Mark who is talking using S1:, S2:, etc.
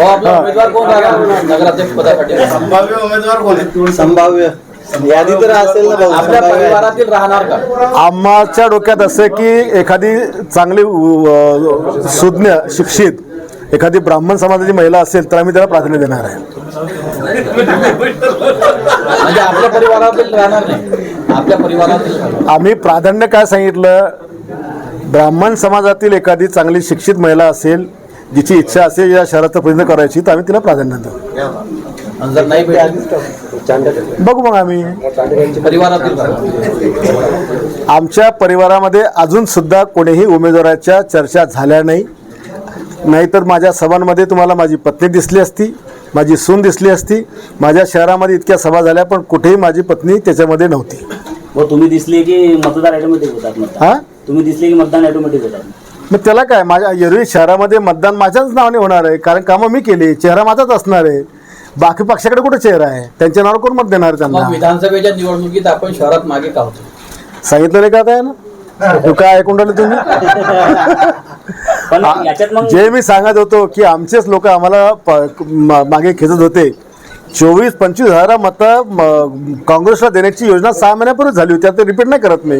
S1: भाऊ आपला उमेदवार कोण राहणार नगराध्यक्ष पदासाठी.
S2: संभाव्य उमेदवार कोण आहे?
S3: संभाव्य. यादी तर असेल ना भाऊ
S1: आपल्या
S3: संभाव्य.
S1: परिवारातील राहणार का?
S4: आम्हाच्या डोक्यात असं आहे की एखादी चांगली अ, सुज्ञ शिक्षित एखादी ब्राह्मण समाजाची महिला असेल तर आम्ही त्याला प्राधान्य देणार आहे.
S1: म्हणजे आपल्या परिवारातील राहणार नाही. आपल्या परिवारातील राहणार.
S4: आम्ही प्राधान्य काय सांगितलं? ब्राह्मण समाजातील एखादी चांगली शिक्षित महिला असेल जिची इच्छा असेल या शहराचं प्रतिनिधित्व करायची तर आम्ही तिला प्राधान्य देऊ
S1: आणि जर नाही भेटली
S4: बघू मग आम्ही.
S1: परिवारातील
S4: आमच्या परिवारामध्ये अजून सुद्धा कोणीही उमेदवाराच्या चर्चा झाल्या नाही. नाहीतर माझ्या सभांमध्ये तुम्हाला माझी पत्नी दिसली असती माझी सून दिसली असती. माझ्या शहरामध्ये इतक्या सभा झाल्या पण कुठेही माझी पत्नी त्याच्यामध्ये नव्हती.
S5: व तुम्ही दिसले की मतदार ऑटोमॅटिक होतात
S4: हा?
S5: तुम्ही दिसले की मतदान ऑटोमॅटिक होतात?
S4: मग त्याला काय? माझ्या एरवी शहरामध्ये मतदान माझ्याच नावाने होणार आहे. कारण कामं मी केली. चेहरा माझाच असणार आहे. बाकी पक्षाकडे कुठे चेहरा आहे? त्यांच्या नावावर कोण मत देणार
S1: मग
S4: त्यांना
S1: विधानसभेच्या निवडणुकीत आपण शहरात मागे का होतो?
S4: सांगितलं नाही का काय ना तू काय ऐकून राहिले तुम्ही?
S5: पण याच्यात मग
S4: जे मी सांगत होतो की आमचेच लोक आम्हाला प- म- मागे खेचत होते. चोवीस पंचवीस हजार मतं म- काँग्रेसला देण्याची योजना सहा महिन्यापूर्वी झाली होती. आता रिपीट नाही करत मी.